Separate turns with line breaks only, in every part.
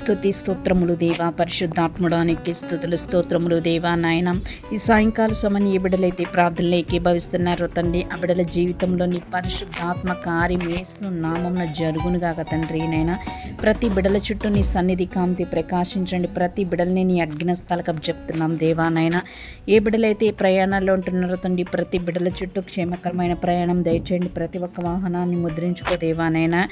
స్థుతి స్తోత్రములు దేవా పరిశుద్ధాత్ముడానికి స్థుతులు స్తోత్రములు దేవా నాయన. ఈ సాయంకాల సమని ఏ బిడ్డలైతే ప్రార్థనలు ఏకీభవిస్తున్నారో తండ్రి. ఆ బిడ్డల జీవితంలోని పరిశుద్ధాత్మ కార్యం వేసు నామమున జరుగునుగాక తండ్రి నైనా ప్రతి బిడల చుట్టూ నీ సన్నిధి కాంతి ప్రకాశించండి. ప్రతి బిడల్ని నీ అగ్న స్థలకం చెప్తున్నాం దేవా నాయన. ఏ బిడలైతే ప్రయాణాల్లో ఉంటున్నారో తండ్రి ప్రతి బిడల చుట్టూ క్షేమకరమైన ప్రయాణం దయచేయండి. ప్రతి ఒక్క వాహనాన్ని ముద్రించుకో దేవానైనా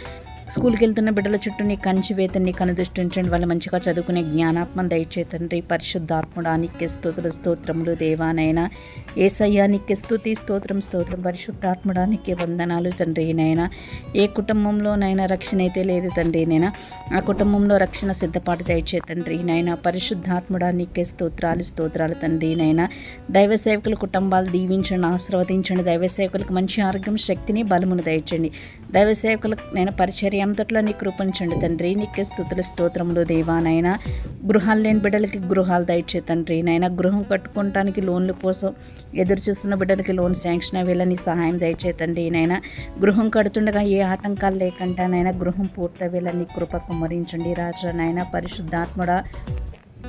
స్కూల్కి వెళ్తున్న బిడ్డల చుట్టూ నీ కంచి వేతన్ని కనుదృష్టించండి వాళ్ళు మంచిగా చదువుకునే జ్ఞానాత్మ దయచేతండ్రి పరిశుద్ధాత్ముడానికి స్తోత్ర స్తోత్రములు దేవానైనా. ఏసయ్యానికి స్థుతి స్తోత్రం స్తోత్రం పరిశుద్ధాత్ముడానికి వందనాలు తండ్రి నైనా. ఏ కుటుంబంలోనైనా రక్షణ అయితే లేదు తండ్రి నైనా. ఆ కుటుంబంలో రక్షణ సిద్ధపాటు దయచేతండ్రి నైనా. పరిశుద్ధాత్ముడానికి స్తోత్రాలు స్తోత్రాలు తండ్రి నైనా. దైవ సేవకుల కుటుంబాలు దీవించండి ఆశీర్వదించండి. దైవ సేవకులకు మంచి ఆరోగ్యం శక్తిని బలమును దయచండి. దైవ సేవకులకు నేను పరిచర్య అంతట్లో నీ కృపించండి తండ్రి. నీకే స్థుతుల స్తోత్రములు దేవానైనా గృహాలు లేని బిడ్డలకి గృహాలు దయచే తండ్రి. నైనా గృహం కట్టుకోవటానికి లోన్ల కోసం ఎదురు చూస్తున్న బిడ్డలకి లోన్ శాంక్షన్ అయ్యేలా నీ సహాయం దయచేతండి నైనా గృహం కడుతుండగా ఏ ఆటంకాలు లేకుండా నైనా గృహం పూర్తయ్యేలా నీ కృప కుమ్మరించండి రాజా నైనా పరిశుద్ధాత్ముడా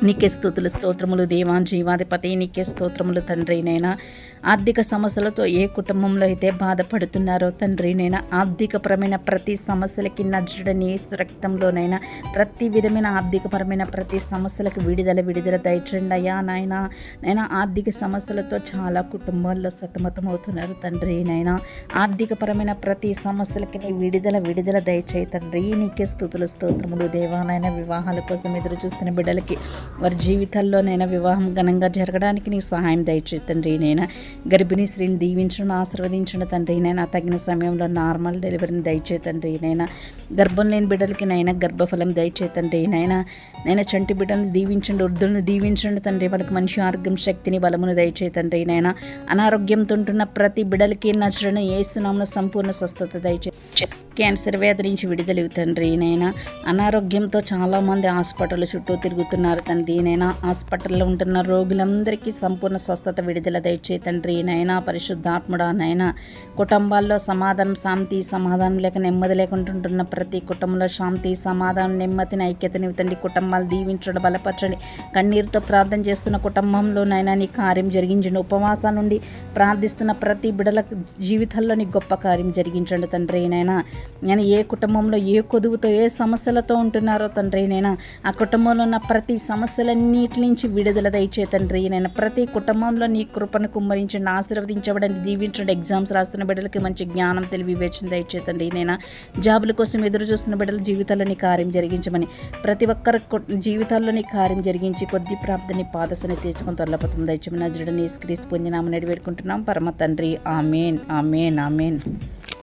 నీకే స్తోతులు స్తోత్రములు దేవా జీవాధిపతి నీకే స్తోత్రములు తండ్రి నైనా. ఆర్థిక సమస్యలతో ఏ కుటుంబంలో అయితే బాధపడుతున్నారో తండ్రి నైనా ఆర్థికపరమైన ప్రతి సమస్యలకి నజ్జుడని రక్తంలోనైనా ప్రతి విధమైన ఆర్థికపరమైన ప్రతి సమస్యలకు విడుదల విడుదల దయచండి అయ్యా నాయన. నైనా ఆర్థిక సమస్యలతో చాలా కుటుంబాల్లో సతమతమవుతున్నారు తండ్రి నైనా. ఆర్థికపరమైన ప్రతి సమస్యలకి నీ విడుదల విడుదల దయచేయి తండ్రి. నీకే స్థుతులు స్తోత్రములు దేవానైనా వివాహాల కోసం ఎదురు చూస్తున్న బిడ్డలకి వారి జీవితాల్లోనైనా వివాహం ఘనంగా జరగడానికి నీ సహాయం దయచేయి తండ్రి నైనా? గర్భిణీ స్త్రీని దీవించడం ఆశీర్వదించిన తండ్రి నైనా? తగిన సమయంలో నార్మల్ డెలివరీని దయచే తండ్రి నైనా? గర్భం లేని బిడ్డలకి నైనా గర్భఫలం దయచే తండ్రి నైనా? నైనా చంటి బిడ్డలను దీవించండి వృద్ధులను దీవించండి తండ్రి వాళ్ళకి మంచి ఆరోగ్యం శక్తిని బలమును దయచే తండ్రి నైనా? అనారోగ్యంతో ఉంటున్న ప్రతి బిడ్డలకి నచ్చడం ఏసునామన సంపూర్ణ స్వస్థత దయచే క్యాన్సర్ వ్యాధి నుంచి విడుదల తండ్రి నైనా? అనారోగ్యంతో చాలామంది హాస్పిటల్ చుట్టూ తిరుగుతున్నారు తండ్రి. నైనా హాస్పిటల్లో ఉంటున్న రోగులందరికీ సంపూర్ణ స్వస్థత విడుదల దయచే తండ్రి నైనా పరిశుద్ధాత్ముడా నైనా కుటుంబాల్లో సమాధానం శాంతి సమాధానం లేక నెమ్మది లేకుంటుంటున్న ప్రతి కుటుంబంలో శాంతి సమాధానం నెమ్మదిని ఐక్యతని తండ్రి కుటుంబాలు దీవించడం బలపరచండి. కన్నీరుతో ప్రార్థన చేస్తున్న కుటుంబంలో నైనా నీ కార్యం జరిగించండి. ఉపవాసాల నుండి ప్రార్థిస్తున్న ప్రతి బిడల జీవితాల్లో నీ గొప్ప కార్యం జరిగించండి తండ్రి నైనా నేను ఏ కుటుంబంలో ఏ కొదువుతో ఏ సమస్యలతో ఉంటున్నారో తండ్రి నైనా ఆ కుటుంబంలో ఉన్న ప్రతి సమస్య నుంచి విడుదల దయచే తండ్రి నేను ప్రతి కుటుంబంలో నీ కృపను కుమ్మరించండి ఆశీర్వదించబడని దీవించండి ఎగ్జామ్స్ రాస్తున్న బిడ్డలకి మంచి జ్ఞానం తెలివి వివేచన దయచేతండి నేను జాబుల కోసం ఎదురు చూస్తున్న బిడ్డల జీవితాల్లో నీ కార్యం జరిగించమని ప్రతి ఒక్కరి కు- జీవితాల్లో నీ కార్యం జరిగించి కొద్ది ప్రాప్తిని పాదసని తీర్చుకొని తొలపతం దయచమని నజరుడని స్క్రీస్ పొందినామని వేడుకుంటున్నాం. పరమ తండ్రి. ఆమెన్. ఆమెన్. ఆమెన్.